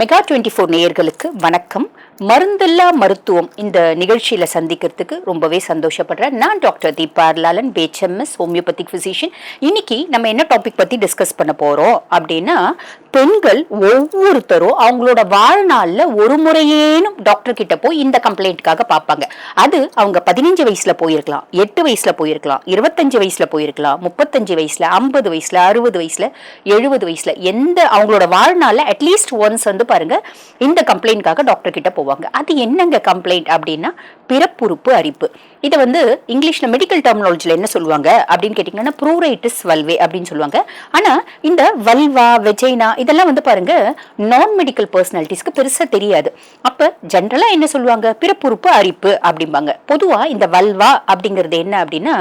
Mega twenty four நேயர்களுக்கு வணக்கம். மருந்தில்லா மருத்துவம் இந்த நிகழ்ச்சியில் சந்திக்கிறதுக்கு ரொம்பவே சந்தோஷப்படுறேன். நான் டாக்டர் தீபார்லாலன் லாலன் பேச்எம்எஸ் ஹோமியோபதிக் ஃபிசிஷியன் இன்னைக்கு நம்ம என்ன டாபிக் பற்றி டிஸ்கஸ் பண்ண போகிறோம் அப்படின்னா பெண்கள் ஒவ்வொருத்தரும் அவங்களோட வாழ்நாளில் ஒரு முறையேனும் டாக்டர் கிட்ட போய் இந்த கம்ப்ளைண்ட்காக பார்ப்பாங்க. அது அவங்க பதினஞ்சு வயசில் போயிருக்கலாம் எட்டு வயசில் போயிருக்கலாம் இருபத்தஞ்சு வயசில் போயிருக்கலாம் முப்பத்தஞ்சு வயசில் ஐம்பது வயசில் அறுபது வயசில் எழுபது வயசில் எந்த அவங்களோட வாழ்நாளில் அட்லீஸ்ட் ஒன்ஸ் வந்து வந்து பாருங்க இந்த கம்ப்ளைண்ட்காக டாக்டர் கிட்ட போவாங்க. அது என்னங்க கம்ப்ளைண்ட் அப்படின்னா பிறப்புறுப்பு அரிப்பு. இதை வந்து இங்கிலீஷ்ல மெடிக்கல் டெர்மினாலஜில என்ன சொல்லுவாங்க அப்படின்னு கேட்டிங்கன்னா ப்ரூரைட்டிஸ் வல்வே அப்படின்னு சொல்லுவாங்க. ஆனா இந்த வல்வா வெஜைனா இதெல்லாம் வந்து பாருங்க நான் மெடிக்கல் பர்சனாலிட்டிஸ்க்கு பெருசா தெரியாது. அப்ப ஜென்ரலா என்ன சொல்லுவாங்க? பிறப்புறுப்பு அரிப்பு அப்படிம்பாங்க. பொதுவா இந்த வல்வா அப்படிங்கிறது என்ன அப்படின்னா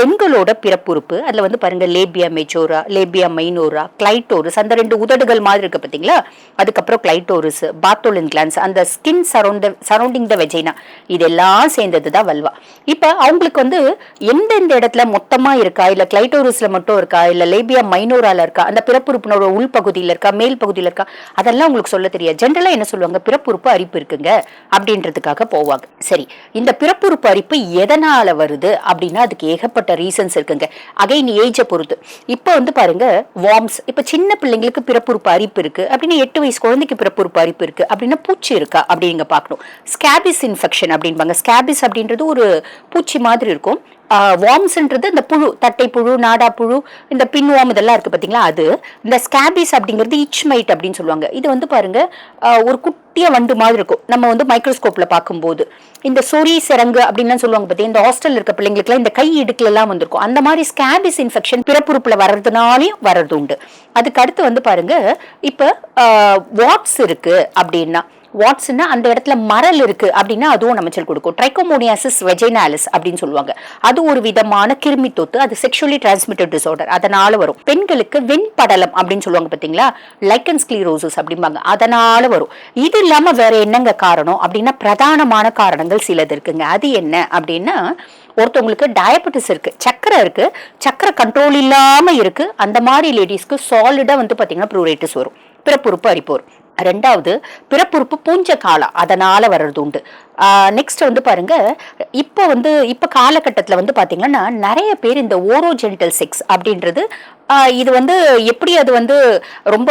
பெண்களோட பிறப்புறுப்பு. அதுல வந்து பாருங்க labia majora labia minora clitoris அந்த ரெண்டு உதடுகள் மாதிரி இருக்கு பாத்தீங்களா? அதுக்கப்புறம் கிளைட்டோரிஸ் பாத்தோலின் கிளான்ஸ் அந்த skin surround surrounding the vagina இதெல்லாம் சேர்ந்தது தான் வல்வா இப்போ அவங்களுக்கு வந்து எந்தெந்த இடத்துல மொத்தமாக இருக்கா? இல்லை கிளைட்டோரிஸில் மட்டும் இருக்கா? இல்லை லேபியா மைனோரால இருக்கா? அந்த பிறப்புறுப்பினோட உள்பகுதியில் இருக்கா? மேல் பகுதியில் இருக்கா? அதெல்லாம் உங்களுக்கு சொல்ல தெரியாது. ஜென்ரலாக என்ன சொல்லுவாங்க? பிறப்புறுப்பு அரிப்பு இருக்குங்க. அப்படின்றதுக்காக போவாங்க. சரி இந்த பிறப்புறுப்பு அரிப்பு எதனால் வருது? அப்படின்னா அதுக்கு ஏகப்பட்ட ரீசன்ஸ் இருக்குங்க. அகைன் ஏஜை பொறுத்து. இப்போ வந்து பாருங்க வார்ம்ஸ் இப்போ சின்ன பிள்ளைங்களுக்கு பிறப்புறுப்பு அரிப்பு இருக்கு. அப்படின்னா எட்டு வயசு குழந்தைக்கு பிறப்பு ஒரு பறிப்பு இருக்கு. அப்படின்னா பூச்சி இருக்கா? அப்படிங்க பார்க்கணும். ஸ்கேபிஸ் இன்ஃபெக்ஷன் அப்படின்பாங்க. ஸ்கேபிஸ் அப்படின்றது ஒரு பூச்சி மாதிரி இருக்கும். வார்ம்ஸ்ன்றது இந்த புழு தட்டை புழு நாடா புழு இந்த பின்வாம் இதெல்லாம் இருக்கு பார்த்தீங்களா அது. இந்த ஸ்கேபிஸ் அப்படிங்கிறது இச்மைட் அப்படின்னு சொல்லுவாங்க. இது வந்து பாருங்க ஒரு குட் குட்டிய வண்டு மாதிரி இருக்கும். நம்ம வந்து மைக்ரோஸ்கோப்ல பார்க்கும்போது. இந்த சொறி சிறங்கு அப்படின்னு சொல்லுவாங்க பார்த்தீங்க இந்த ஹாஸ்டல் இருக்க பிள்ளைங்களுக்குலாம் இந்த கை இடுக்குல எல்லாம் வந்திருக்கும். அந்த மாதிரி ஸ்கேபிஸ் இன்ஃபெக்ஷன் பிறப்புறுப்புல வர்றதுனாலையும் வர்றது உண்டு அதுக்கு அடுத்து வந்து பாருங்க இப்ப வாட்ஸ் இருக்கு அப்படின்னா வாட்ஸ்னா அந்த இடத்துல மரல் இருக்கு அப்படின்னா அதுவும் நமச்சல் கொடுக்கும். ட்ரைக்கோமோனியாசிஸ் வெஜைனாலிஸ் அப்படின்னு சொல்லுவாங்க. அது ஒரு விதமான கிருமி தொத்து அது செக்ஷுவலி டிரான்ஸ்மிட்டட் டிசார்டர் அதனால வரும். பெண்களுக்கு வெண்படலம் அப்படின்னு சொல்லுவாங்க பாத்தீங்களா? லைக்கன் ஸ்க்ளீரோசிஸ் அப்படிம்பாங்க. அதனால வரும். இது இல்லாம வேற என்னங்க காரணம்? அப்படின்னா பிரதானமான காரணங்கள் சிலது இருக்குங்க. அது என்ன அப்படின்னா ஒருத்தவங்களுக்கு டயபெட்டிஸ் இருக்கு சக்கரை இருக்கு சக்கரை கண்ட்ரோல் இல்லாம இருக்கு. அந்த மாதிரி லேடிஸ்க்கு சாலிடா வந்து பாத்தீங்கன்னா ப்ரூரைட்டிஸ் வரும். பிறப்புறுப்பு அரிப்பு வரும். ரெண்டாவது பிறப்புறுப்பு பூஞ்ச காலம் அதனால வர்றது உண்டு. நெக்ஸ்ட் வந்து பாருங்க இப்போ வந்து இப்போ காலகட்டத்தில் வந்து பார்த்தீங்கன்னா நிறைய பேர் இந்த ஓரோஜென்டல் செக்ஸ் அப்படின்றது இது வந்து எப்படி அது வந்து ரொம்ப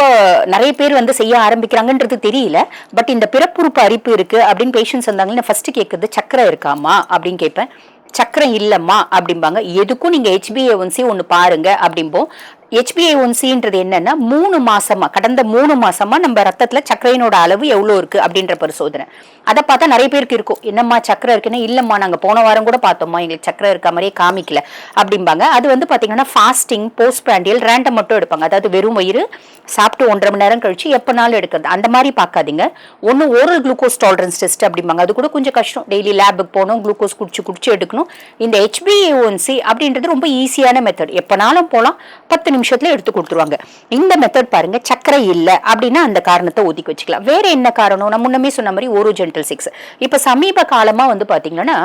நிறைய பேர் வந்து செய்ய ஆரம்பிக்கிறாங்கன்றது தெரியல. பட் இந்த பிறப்புறுப்பு அரிப்பு இருக்கு அப்படின்னு பேஷண்ட்ஸ் வந்தாங்கன்னா ஃபர்ஸ்ட் கேட்குறது சக்கரை இருக்காமா அப்படின்னு கேட்பேன். சக்கரம் இல்லைம்மா அப்படிம்பாங்க. எதுக்கும் நீங்கள் ஹெச்பிஏ ஒன்சி ஒன்று பாருங்க அப்படிம்போம். ஹெச்பிஐ ஒன்சின்றது என்னன்னா மூணு மாசமா கடந்த மூணு மாசமா நம்ம ரத்தத்துல சர்க்கரையினோட அளவு எவ்வளோ இருக்கு அப்படின்ற பரிசோதனை. அதை பார்த்தா நிறைய பேருக்கு இருக்கும். என்னம்மா சக்கரை இருக்குன்னா? இல்லம்மா நாங்கள் போன வாரம் கூட பார்த்தோம்மா எங்களுக்கு சக்கரை இருக்க மாதிரியே காமிக்கல அப்படிம்பாங்க. அது வந்து பாத்தீங்கன்னா ஃபாஸ்டிங் போஸ்ட் பிராண்டியல் ரேண்டம் மட்டும் எடுப்பாங்க. அதாவது வெறும் வயிறு சாப்பிட்டு ஒன்றரை மணி நேரம் கழிச்சு எப்பனாலும் எடுக்கிறது. அந்த மாதிரி பார்க்காதீங்க. ஒன்று ஓரல் குளுக்கோஸ் டாலரன்ஸ் டெஸ்ட் அப்படிம்பாங்க. அது கூட கொஞ்சம் கஷ்டம். டெய்லி லேபுக்கு போகணும் குளுக்கோஸ் குடிச்சு குடிச்சு எடுக்கணும். இந்த ஹெச்பிஏஒன்சி அப்படின்றது ரொம்ப ஈஸியான மெத்தட் எப்பனாலும் போகலாம். பத்து நிமிஷத்துல எடுத்து கொடுத்துருவாங்க. இந்த மெத்தட் பாருங்க சக்கரை இல்லை அப்படின்னா அந்த காரணத்தை ஒதுக்கி வச்சுக்கலாம். வேற என்ன காரணம்? நான் முன்னமே சொன்ன மாதிரி ஓரோஜென்டல் சிக்ஸ் இப்ப சமீப காலமா வந்து பாத்தீங்கன்னா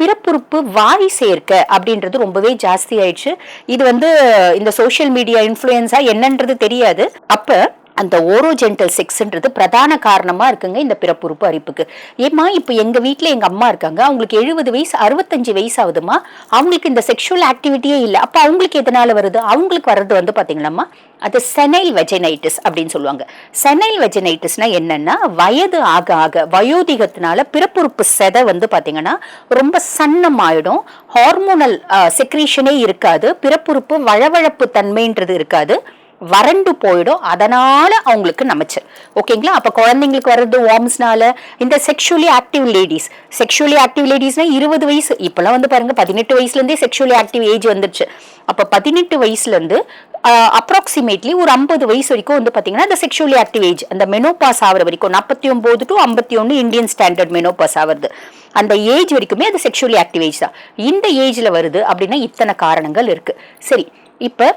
பிறப்புறுப்பு வாய் சேர்க்க அப்படின்றது ரொம்பவே ஜாஸ்தி ஆயிடுச்சு. இது வந்து இந்த சோஷியல் மீடியா இன்ஃப்ளூயன்ஸா என்னன்றது தெரியாது. அப்ப அந்த ஓரோஜென்டல் செக்ஸ்ன்றது பிரதான காரணமாக இருக்குங்க இந்த பிறப்புறுப்பு அரிப்புக்கு. ஏம்மா இப்போ எங்கள் வீட்டில் எங்கள் அம்மா இருக்காங்க அவங்களுக்கு எழுபது வயசு அறுபத்தஞ்சு வயசு ஆகுதுமா அவங்களுக்கு இந்த செக்ஷுவல் ஆக்டிவிட்டியே இல்லை. அப்போ அவங்களுக்கு எதனால் வருது? அவங்களுக்கு வர்றது வந்து பார்த்தீங்களாம்மா அது செனைல் வெஜனைட்டிஸ் அப்படின்னு சொல்லுவாங்க. செனைல் வெஜனைட்டிஸ்னா என்னன்னா வயது ஆக ஆக வயோதிகத்தினால பிறப்புறுப்பு செதை வந்து பார்த்தீங்கன்னா ரொம்ப சன்னமாயிடும். ஹார்மோனல் செக்ரீஷனே இருக்காது. பிறப்புறுப்பு வழவழப்பு தன்மைன்றது இருக்காது. வறண்டு போயிடும். அதனால அவங்களுக்கு நமச்சு. ஓகேங்களா? அப்போ குழந்தைங்களுக்கு வர்றது வார்ம்ஸ்னால இந்த sexually active ladies sexually active லேடிஸ்னா இருபது வயசு. இப்போலாம் வந்து பாருங்க பதினெட்டு வயசுலேருந்தே செக்ஷுவலி ஆக்டிவ் ஏஜ் வந்துருச்சு. அப்போ பதினெட்டு வயசுலேருந்து அப்ராக்சிமேட்லி ஒரு ஐம்பது வயசு வரைக்கும் வந்து பார்த்தீங்கன்னா இந்த செக்ஷுவலி ஆக்டிவ் ஏஜ் அந்த மெனோபாஸ் ஆகிற வரைக்கும் நாற்பத்தி ஒம்பது டு ஐம்பத்தி ஒன்று இந்தியன் ஸ்டாண்டர்ட் மெனோபாஸ் ஆகுது அந்த ஏஜ் வரைக்குமே அது செக்ஷுவலி ஆக்டிவ் ஏஜ் தான். இந்த ஏஜில் வருது அப்படின்னா இத்தனை காரணங்கள் இருக்குது சரி இப்போ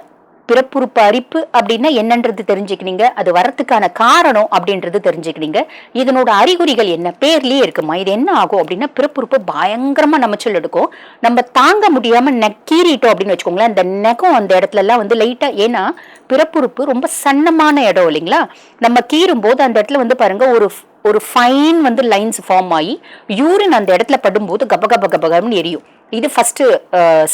பிறப்புறுப்பு அரிப்பு அப்படின்னா என்னன்றது தெரிஞ்சுக்கினீங்க. அது வரத்துக்கான காரணம் அப்படின்றது தெரிஞ்சுக்கினீங்க. இதனோட அறிகுறிகள் என்ன? பேர்லயே இருக்குமா? இது என்ன ஆகும் அப்படின்னா பிறப்புறுப்பு பயங்கரமா நமச்சல் எடுக்கும். நம்ம தாங்க முடியாம நக்கீறிட்டோம் அப்படின்னு வச்சுக்கோங்களேன் அந்த நெகம் அந்த இடத்துல எல்லாம் வந்து லைட்டா ஏன்னா பிறப்புறுப்பு ரொம்ப சன்னமான இடம் இல்லைங்களா? நம்ம கீறும் போது அந்த இடத்துல வந்து பாருங்க ஒரு ஒரு ஃபைன் வந்து லைன்ஸ் ஃபார்ம் ஆகி யூரின் அந்த இடத்துல படும்போது கப கப கபகம்னு எரியும். இது ஃபஸ்ட்டு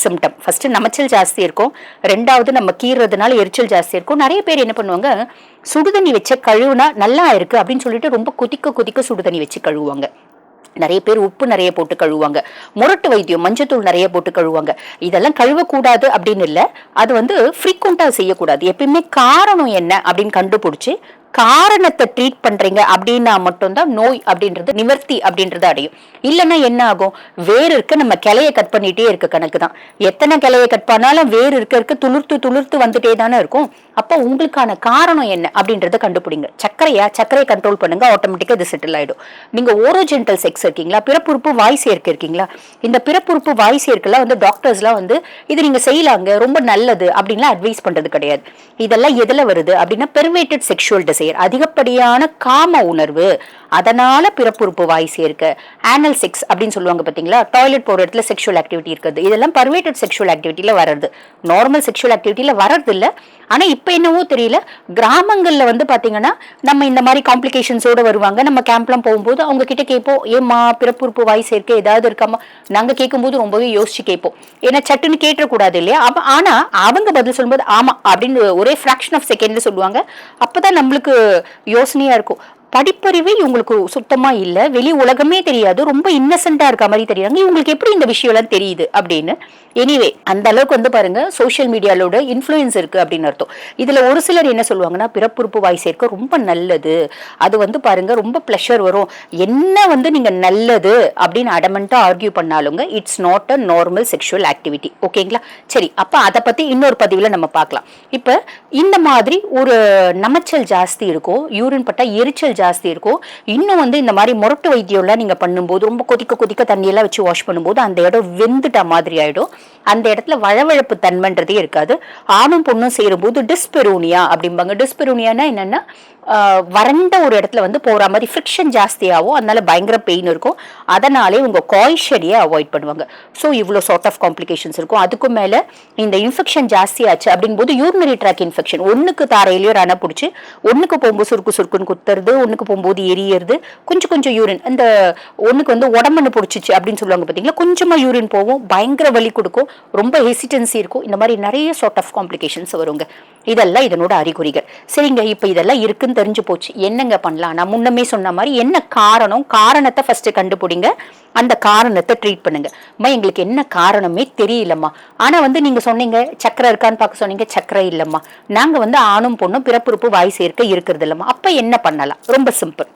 சிம்டம் ஃபஸ்ட்டு நமச்சல் ஜாஸ்தி இருக்கும். ரெண்டாவது நம்ம கீறதுனால எரிச்சல் ஜாஸ்தி இருக்கும். நிறைய பேர் என்ன பண்ணுவாங்க? சுடுதண்ணி வச்ச கழுவுனா நல்லா இருக்குது அப்படின்னு சொல்லிட்டு ரொம்ப கொதிக்க கொதிக்க சுடுதண்ணி வச்சு கழுவுவாங்க. நிறைய பேர் உப்பு நிறைய போட்டு கழுவுவாங்க. முரட்டு வைத்தியம் மஞ்சத்தூள் நிறைய போட்டு கழுவுவாங்க. இதெல்லாம் கழுவக்கூடாது அப்படின்னு இல்லை. அது வந்து ஃப்ரீக்வெண்ட்டாக செய்யக்கூடாது. எப்பயுமே காரணம் என்ன அப்படின்னு கண்டுபிடிச்சி காரணத்தை ட்ரீட் பண்றீங்க அப்படின்னா மட்டும்தான் நோய் அப்படின்றது நிவர்த்தி அப்படின்றது அடையும். இல்லைன்னா என்ன ஆகும்? வேறு இருக்க நம்ம கிளைய கட் பண்ணிட்டே இருக்க கணக்கு தான். எத்தனை கிளைய கட் பண்ணாலும் வேறு இருக்க இருக்க துளிர்த்து துளிர்த்து வந்துட்டே தானே இருக்கும். அப்போ உங்களுக்கான காரணம் என்ன அப்படின்றத கண்டுபிடிங்க. சர்க்கரையா? சர்க்கரையை கண்ட்ரோல் பண்ணுங்க ஆட்டோமேட்டிக்காக இது செட்டில் ஆயிடும். நீங்க ஓரோஜென்டல் செக்ஸ் இருக்கீங்களா? பிறப்புறுப்பு வாய் சேர்க்கை இருக்கீங்களா? இந்த பிறப்புறுப்பு வாய் சேர்க்கெல்லாம் வந்து டாக்டர்ஸ்லாம் வந்து இது நீங்க செய்யலாங்க ரொம்ப நல்லது அப்படின்லாம் அட்வைஸ் பண்றது கிடையாது. இதெல்லாம் எதுல வருது அப்படின்னா பெர்வேட்டட் செக்ஷுவல் டிசைர் அதிகப்படியான காம உணர்வு. அதனால பிறப்புறுப்பு வாய் சேர்க்க. ஆனல் செக்ஸ் அப்படின்னு சொல்லுவாங்க பார்த்தீங்களா டாய்லெட் போகிற இடத்துல செக்ஷுவல் ஆக்டிவிட்டி இருக்குது இதெல்லாம் பர்வேட்டட் செக்ஷுவல் ஆக்டிவிட்டியில் வர்றது. நார்மல் செக்ஷுவல் ஆக்டிவிட்டியில வர்றது இல்லை. ஆனா இப்போ என்னவோ தெரியல. கிராமங்கள்ல வந்து பாத்தீங்கன்னா நம்ம இந்த மாதிரி காம்ப்ளிகேஷன்ஸோடு வருவாங்க. நம்ம கேம்ப்லாம் போகும்போது அவங்க கிட்ட கேட்போம். ஏம்மா பிறப்புறுப்பு வாய் சேர்க்க ஏதாவது இருக்காமா நாங்க கேட்கும்போது ரொம்பவே யோசிச்சு கேட்போம். ஏன்னா சட்டுன்னு கேட்டக்கூடாது இல்லையா? அப்ப ஆனா அவங்க பதில் சொல்லும்போது ஆமா அப்படின்னு ஒரே ஃபிராக்ஷன் ஆஃப் செகண்ட்ல சொல்லுவாங்க. அப்பதான் நம்மளுக்கு யோசனையா இருக்கும். படிப்பறிவே இவங்களுக்கு சுத்தமாக இல்லை. வெளி உலகமே தெரியாது. ரொம்ப இன்னசென்ட்டாக இருக்க மாதிரி தெரியாங்க இவங்களுக்கு எப்படி இந்த விஷயம்லாம் தெரியுது அப்படின்னு? எனிவே அந்த அளவுக்கு வந்து பாருங்க சோஷியல் மீடியாலோட இன்ஃப்ளூயன்ஸ் இருக்குது அப்படின்னு அர்த்தம். இதில் ஒரு சிலர் என்ன சொல்லுவாங்கன்னா பிறப்புறுப்பு வாய் சேர்க்க ரொம்ப நல்லது. அது வந்து பாருங்க ரொம்ப ப்ளஷர் வரும். என்ன வந்து நீங்கள் நல்லது அப்படின்னு அடமெண்ட்டாக argue பண்ணாலுங்க it's not a normal sexual activity ஓகேங்களா சரி அப்போ அதை பற்றி இன்னொரு பதிவில் நம்ம பார்க்கலாம். இப்போ இந்த மாதிரி ஒரு நமச்சல் ஜாஸ்தி இருக்கும் யூரின் பட்டா எரிச்சல் ஜாஸ்தி இருக்கும். இன்னும் வந்து இந்த மாதிரி முரட்டு வைத்தியம்லாம் நீங்க பண்ணும்போது ரொம்ப கொதிக்க கொதிக்க தண்ணியெல்லாம் வச்சு வாஷ் பண்ணும்போது அந்த இடம் வெந்துட்ட மாதிரி ஆயிடும். அந்த இடத்துல வழவழப்பு தன்மைன்றதே இருக்காது. ஆணும் பொண்ணும் சேரும்போது டிஸ்பெரூனியா அப்படிம்பாங்க. டிஸ்பெரூனியானா என்னன்னா வறண்ட ஒரு இடத்துல வந்து போகிற மாதிரி ஃப்ரிக்ஷன் ஜாஸ்தியாகும் அதனால பயங்கர பெயின் இருக்கும். அதனாலே உங்கள் காய்ச்சடியை அவாய்ட் பண்ணுவாங்க. ஸோ இவ்வளோ சார்ட் ஆஃப் காம்ப்ளிகேஷன்ஸ் இருக்கும். அதுக்கும் மேலே இந்த இன்ஃபெக்ஷன் ஜாஸ்தியாச்சு அப்படிங்கும்போது யூரினரி ட்ராக் இன்ஃபெக்ஷன் ஒன்றுக்கு தாரையிலையோ ரன பிடிச்சி ஒன்றுக்கு போகும்போது சுருக்கு சுருக்குன்னு குத்துறது ஒன்றுக்கு போகும்போது எரியறது கொஞ்சம் கொஞ்சம் யூரின் இந்த ஒன்றுக்கு வந்து உடம்புன்னு பிடிச்சிச்சு அப்படின்னு சொல்லுவாங்க பார்த்தீங்களா கொஞ்சமாக யூரின் போகும் பயங்கர வலி கொடுக்கும் ரொம்ப ஹெசிடென்சி இருக்கும். இந்த மாதிரி நிறைய சார்ட் ஆஃப் காம்ப்ளிகேஷன்ஸ் வருங்க. இதெல்லாம் இதனோட அறிகுறிகள். சரிங்க இப்போ இதெல்லாம் இருக்குன்னு தெரிஞ்சு போச்சு. என்னங்க பண்ணலாம்? நான் முன்னமே சொன்ன மாதிரி என்ன காரணம்? காரணத்தை ஃபர்ஸ்ட் கண்டுபிடிங்க. அந்த காரணத்தை ட்ரீட் பண்ணுங்க. அம்மா எங்களுக்கு என்ன காரணமே தெரியலம்மா. ஆனா வந்து நீங்க சொன்னீங்க சக்கரை இருக்கான்னு பார்க்க சொன்னீங்க சக்கரை இல்லம்மா. நாங்க வந்து ஆணும் பொண்ணும் பிறப்புறுப்பு வாய் சேர்க்க இருக்கிறது இல்லம்மா. அப்ப என்ன பண்ணலாம்? ரொம்ப சிம்பிள்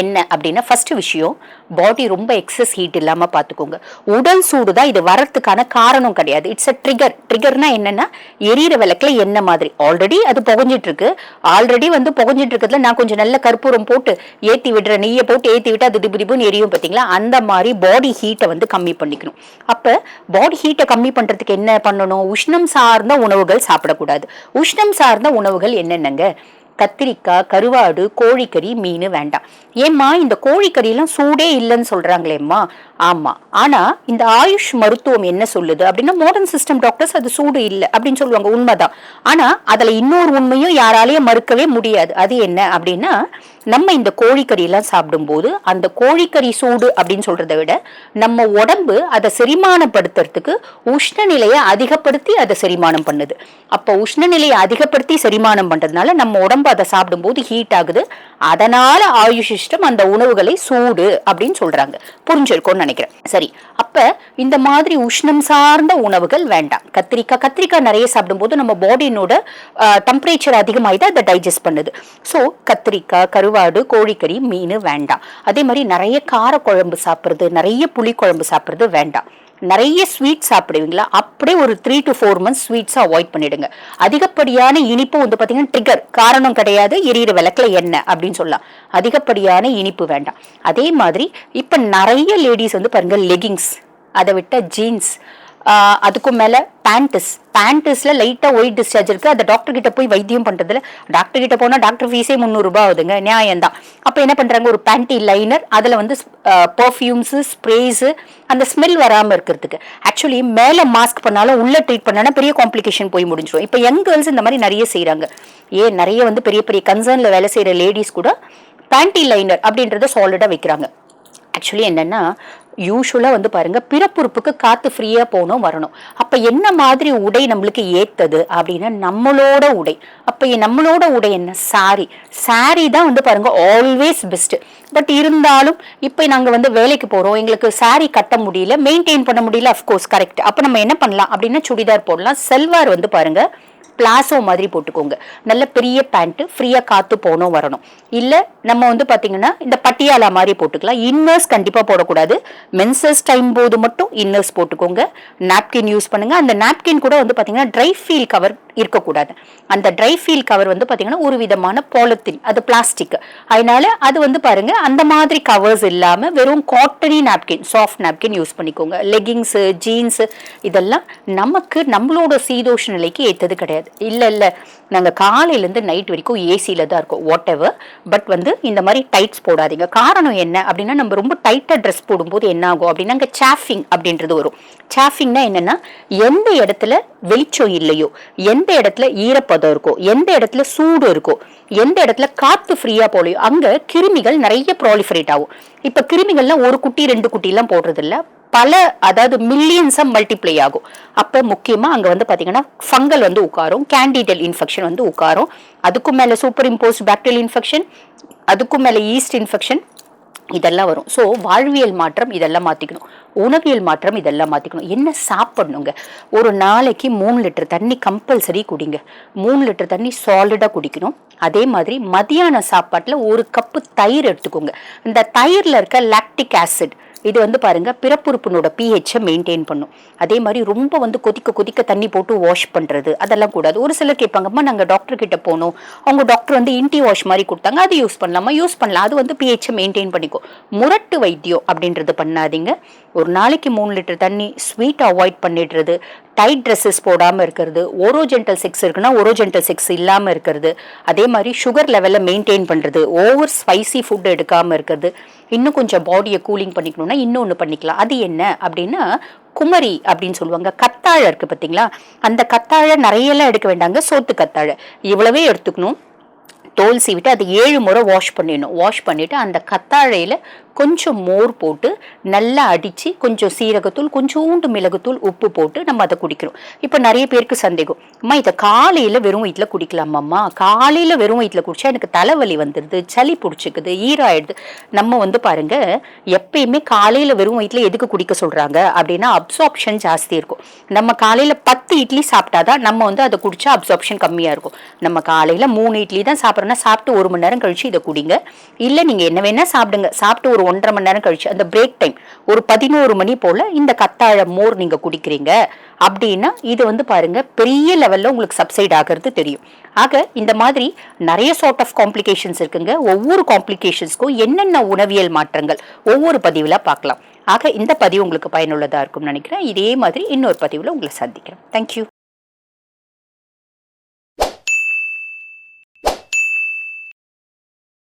என்ன அப்படின்னா ஃபஸ்ட்டு விஷயம் பாடி ரொம்ப எக்ஸஸ் ஹீட் இல்லாமல் பார்த்துக்கோங்க உடல் சூடு தான் இது வரத்துக்கான காரணம் கிடையாது. இட்ஸ் அ ட்ரிகர் ட்ரிகர்னா என்னென்னா எரியிற விளக்கில் என்ன மாதிரி? ஆல்ரெடி அது புகஞ்சிட்ருக்கு. ஆல்ரெடி வந்து புகஞ்சிட்டு இருக்கிறதுல நான் கொஞ்சம் நல்ல கற்பூரம் போட்டு ஏற்றி விடுற நெய்யை போட்டு ஏற்றி விட்டு அது திபு திபுன்னு எரியும் பார்த்தீங்களா அந்த மாதிரி பாடி ஹீட்டை வந்து கம்மி பண்ணிக்கணும். அப்போ பாடி ஹீட்டை கம்மி பண்ணுறதுக்கு என்ன பண்ணணும்? உஷ்ணம் சார்ந்த உணவுகள் சாப்பிடக்கூடாது. உஷ்ணம் சார்ந்த உணவுகள் என்னென்னங்க? கத்திரிக்காய் கருவாடு கோழிக்கறி மீன் வேண்டாம். ஏம்மா இந்த கோழிக்கறியெல்லாம் சூடே இல்லைன்னு சொல்கிறாங்களேம்மா ஆமாம் ஆனால் இந்த ஆயுஷ் மருத்துவம் என்ன சொல்லுது? அப்படின்னா மாடர்ன் சிஸ்டம் டாக்டர்ஸ் அது சூடு இல்லை அப்படின்னு சொல்லுவாங்க உண்மைதான். ஆனால் அதில் இன்னொரு உண்மையும் யாராலையும் மறுக்கவே முடியாது. அது என்ன அப்படின்னா நம்ம இந்த கோழிக்கறியெல்லாம் சாப்பிடும்போது அந்த கோழிக்கறி சூடு அப்படின்னு சொல்றதை விட நம்ம உடம்பு அதை செரிமானப்படுத்துறதுக்கு உஷ்ணநிலையை அதிகப்படுத்தி அதை செரிமானம் பண்ணுது. அப்போ உஷ்ணநிலையை அதிகப்படுத்தி செரிமானம் பண்றதுனால நம்ம உடம்பு அதை சாப்பிடும்போது ஹீட் ஆகுது. அதனால ஆயுஷ் சிஸ்டம் அந்த உணவுகளை சூடு அப்படின்னு சொல்றாங்க. புரிஞ்சிருக்கோன்னு நினைக்கிறேன். சரி அப்ப இந்த மாதிரி உஷ்ணம் சார்ந்த உணவுகள் வேண்டாம். கத்திரிக்காய் கத்திரிக்காய் நிறைய சாப்பிடும்போது நம்ம பாடியினோட டெம்பரேச்சர் அதிகமாகி அதை டைஜஸ்ட் பண்ணுது. ஸோ கத்திரிக்காய் கருவாடு கோழிக்கறி மீன் வேண்டாம். அதே மாதிரி நிறைய கார குழம்பு சாப்பிட்றது நிறைய புளி குழம்பு சாப்பிட்றது வேண்டாம். நிறைய ஸ்வீட் சாப்பிடுவீங்களா? அப்படியே ஒரு த்ரீ டு ஃபோர் மந்த்ஸ் ஸ்வீட்ஸை அவாய்ட் பண்ணிடுங்க. அதிகப்படியான இனிப்பு வந்து பார்த்தீங்கன்னா ட்ரிகர் காரணம் கிடையாது எரியிற விளக்கில் என்ன அப்படின்னு சொல்லலாம். அதிகப்படியான இனிப்பு வேண்டாம். அதே மாதிரி இப்போ நிறைய லேடிஸ் வந்து பாருங்கள் லெகிங்ஸ் அதை விட்டால் ஜீன்ஸ் அதுக்கும் மேலே பேண்டஸ் பேண்டஸில் லைட்டாக ஒயிட் டிஸ்சார்ஜ் இருக்குது அந்த டாக்டர் கிட்ட போய் வைத்தியம் பண்ணுறதுல டாக்டர் கிட்ட போனால் டாக்டர் ஃபீஸே முந்நூறுரூபா ஆகுதுங்க. நியாயம் தான். அப்போ என்ன பண்ணுறாங்க ஒரு பேண்டி லைனர் அதில் வந்து பர்ஃப்யூம்ஸு ஸ்ப்ரேஸு அந்த ஸ்மெல் வராமல் இருக்கிறதுக்கு. ஆக்சுவலி மேலே மாஸ்க் பண்ணாலும் உள்ளே ட்ரீட் பண்ணாலும் பெரிய காம்ப்ளிகேஷன் போய் முடிஞ்சிடும் இப்போ யங் கேர்ள்ஸ் இந்த மாதிரி நிறைய செய்கிறாங்க ஏன் நிறைய வந்து பெரிய பெரிய கன்சர்னில் வேலை செய்கிற லேடிஸ் கூட பேண்டி லைனர் அப்படின்றத சாலிடாக வைக்கிறாங்க. ஆக்சுவலி என்னென்னா யூஸ்வலாக வந்து பாருங்கள் பிறப்புறுப்புக்கு காற்று ஃப்ரீயாக போகணும் வரணும். அப்போ என்ன மாதிரி உடை நம்மளுக்கு ஏற்றது அப்படின்னா நம்மளோட உடை. அப்போ நம்மளோட உடை என்ன? சாரி சாரி தான் வந்து பாருங்கள் ஆல்வேஸ் பெஸ்ட்டு பட் இருந்தாலும் இப்போ நாங்கள் வந்து வேலைக்கு போகிறோம் எங்களுக்கு சாரி கட்ட முடியல மெயின்டைன் பண்ண முடியல அஃப்கோர்ஸ் கரெக்ட் அப்போ நம்ம என்ன பண்ணலாம் அப்படின்னா சுடிதார் போடலாம் செல்வார் வந்து பாருங்கள் பிளாசோ மாதிரி போட்டுக்கோங்க. நல்ல பெரிய பேண்ட்டு ஃப்ரீயாக காற்று போகணும் வரணும். இல்லை நம்ம வந்து பார்த்தீங்கன்னா இந்த பட்டியாலா மாதிரி போட்டுக்கலாம். இன்னர்ஸ் கண்டிப்பாக போடக்கூடாது. மென்சஸ் டைம் போது மட்டும் இன்னர்ஸ் போட்டுக்கோங்க. நாப்கின் யூஸ் பண்ணுங்கள் அந்த நாப்கின் கூட வந்து பார்த்தீங்கன்னா ட்ரை ஃபீல் கவர் இருக்கக்கூடாது. அந்த ட்ரை ஃபீல் கவர் வந்து பார்த்தீங்கன்னா ஒரு விதமான பாலித்தீன் அது பிளாஸ்டிக் அதனால அது வந்து பாருங்க அந்த மாதிரி கவர்ஸ் இல்லாமல் வெறும் காட்டனி நாப்கின் சாஃப்ட் நாப்கின் யூஸ் பண்ணிக்கோங்க. லெகிங்ஸு ஜீன்ஸு இதெல்லாம் நமக்கு நம்மளோட சீதோஷ நிலைக்கு ஏற்றது கிடையாது. இல்லை இல்லை நாங்கள் காலையிலேருந்து நைட் வரைக்கும் ஏசியில் தான் இருக்கோம். வாட் எவர் பட் வந்து இந்த மாதிரி டைட்ஸ் போடாதீங்க. காரணம் என்ன அப்படின்னா நம்ம ரொம்ப டைட்டாக ட்ரெஸ் போடும்போது என்ன ஆகும் அப்படின்னா அங்கே சாஃபிங் அப்படின்றது வரும். சாஃபிங்னா என்னென்னா எந்த இடத்துல வெளிச்சம் இல்லையோ எந்த எந்த இடத்துல ஈரப்பதம் இருக்கோ எந்த இடத்துல சூடு இருக்கோ எந்த இடத்துல காற்று ஃப்ரீயாக போலையோ அங்கே கிருமிகள் நிறைய ப்ராலிஃபரேட் ஆகும். இப்போ கிருமிகள்லாம் ஒரு குட்டி ரெண்டு குட்டிலாம் போடுறதில்ல. பல அதாவது மில்லியன்ஸாக மல்டிப்ளை ஆகும். அப்போ முக்கியமாக அங்கே வந்து பார்த்தீங்கன்னா ஃபங்கல் வந்து உட்காரும் கேண்டிடல் இன்ஃபெக்ஷன் வந்து உட்காரும். அதுக்கும் மேலே சூப்பர் இம்போஸ் பாக்டீரியல் இன்ஃபெக்ஷன் அதுக்கும் மேலே ஈஸ்ட் இன்ஃபெக்ஷன் இதெல்லாம் வரும். ஸோ வாழ்வியல் மாற்றம் இதெல்லாம் மாற்றிக்கணும் உணவியல் மாற்றம் இதெல்லாம் மாற்றிக்கணும் என்ன சாப்பிடணுங்க? ஒரு நாளைக்கு மூணு லிட்டர் தண்ணி கம்பல்சரி குடிங்க. மூணு லிட்டர் தண்ணி சாலிடாக குடிக்கணும். அதே மாதிரி மதியான சாப்பாட்டில் ஒரு கப்பு தயிர் எடுத்துக்கோங்க. இந்த தயிரில் இருக்க லாக்டிக் ஆசிட் இது வந்து பாருங்க பிறப்புறுப்பினோட பிஹெச்சை மெயின்டைன் பண்ணும். அதே மாதிரி ரொம்ப வந்து கொதிக்க கொதிக்க தண்ணி போட்டு வாஷ் பண்ணுறது அதெல்லாம் கூடாது. ஒரு சிலர் கேட்பாங்கம்மா நாங்கள் டாக்டர் கிட்ட போனோம். அவங்க டாக்டர் வந்து இன்டி வாஷ் மாதிரி கொடுத்தாங்க. அது யூஸ் பண்ணலாமா? யூஸ் பண்ணலாம். அது வந்து பிஹெச்சை மெயின்டைன் பண்ணிக்கும் முரட்டு வைத்தியம் அப்படின்றது பண்ணாதீங்க. ஒரு நாளைக்கு மூணு லிட்டர் தண்ணி ஸ்வீட் அவாய்ட் பண்ணிடுறது. டைட் ட்ரெஸ்ஸஸ் போடாமல் இருக்கிறது. ஓரோஜென்டல் செக்ஸ் இருக்குன்னா ஓரோஜென்டல் செக்ஸ் இல்லாமல் இருக்கிறது. அதே மாதிரி சுகர் லெவலில் மெயின்டைன் பண்ணுறது ஓவர் ஸ்பைசி ஃபுட் எடுக்காமல் இருக்கிறது. இன்னும் கொஞ்சம் பாடியை கூலிங் பண்ணிக்கணும்னா இன்னொன்று பண்ணிக்கலாம். அது என்ன? அப்படின்னா குமரி அப்படின்னு சொல்லுவாங்க. கத்தாழை இருக்குது பார்த்தீங்களா? அந்த கத்தாழை நிறையெல்லாம் எடுக்க வேண்டாங்க. சோத்து கத்தாழை. இவ்வளவே எடுத்துக்கணும். தோல் சீவிட்டு அதை ஏழு முறை வாஷ் பண்ணிடணும். வாஷ் பண்ணிவிட்டு அந்த கத்தாழையில் கொஞ்சம் மோர் போட்டு நல்லா அடித்து கொஞ்சம் சீரகத்தூள் கொஞ்சோண்டு மிளகுத்தூள் உப்பு போட்டு நம்ம அதை குடிக்கிறோம். இப்போ நிறைய பேருக்கு சந்தேகம். அம்மா இதை காலையில் வெறும் வயிற்றில் குடிக்கலாமாம்மா காலையில் வெறும் வயிற்றில் குடித்தா எனக்கு தலைவலி வந்துடுது சளி பிடிச்சிக்குது ஈராயிடுது. நம்ம வந்து பாருங்க எப்பயுமே காலையில் வெறும் வயிற்றில் எதுக்கு குடிக்க சொல்கிறாங்க அப்படின்னா அப்சார்ப்ஷன் ஜாஸ்தி இருக்கும். நம்ம காலையில் பத்து இட்லி சாப்பிட்டாதான் நம்ம வந்து அதை குடிச்சா அப்சார்ப்ஷன் கம்மியாக இருக்கும். நம்ம காலையில் மூணு இட்லி தான் சாப்பிட்றோன்னா சாப்பிட்டு ஒரு மணி நேரம் கழித்து இதை குடிங்க. இல்லை நீங்கள் என்ன வேணால் சாப்பிடுங்க. சாப்பிட்டு ஒரு ஒரு ஒன்றரை மணி நேரம் கழிச்சு அந்த பிரேக் டைம் ஒரு பதினோரு மணி போல் இந்த கத்தாழ மோர் நீங்கள் குடிக்கிறீங்க. அப்படின்னா இது வந்து பாருங்க பெரிய லெவலில் உங்களுக்கு சப்சைட் ஆகிறது தெரியும். ஆக இந்த மாதிரி நிறைய சார்ட் ஆஃப் காம்ப்ளிகேஷன்ஸ் இருக்குங்க. ஒவ்வொரு காம்ப்ளிகேஷன்ஸ்க்கும் என்னென்ன உணவியல் மாற்றங்கள் ஒவ்வொரு பதிவில் பார்க்கலாம். ஆக இந்த பதிவு உங்களுக்கு பயனுள்ளதாக இருக்கும்னு நினைக்கிறேன். இதே மாதிரி இன்னொரு பதிவில் உங்களை சந்திக்கிறேன். தேங்க்யூ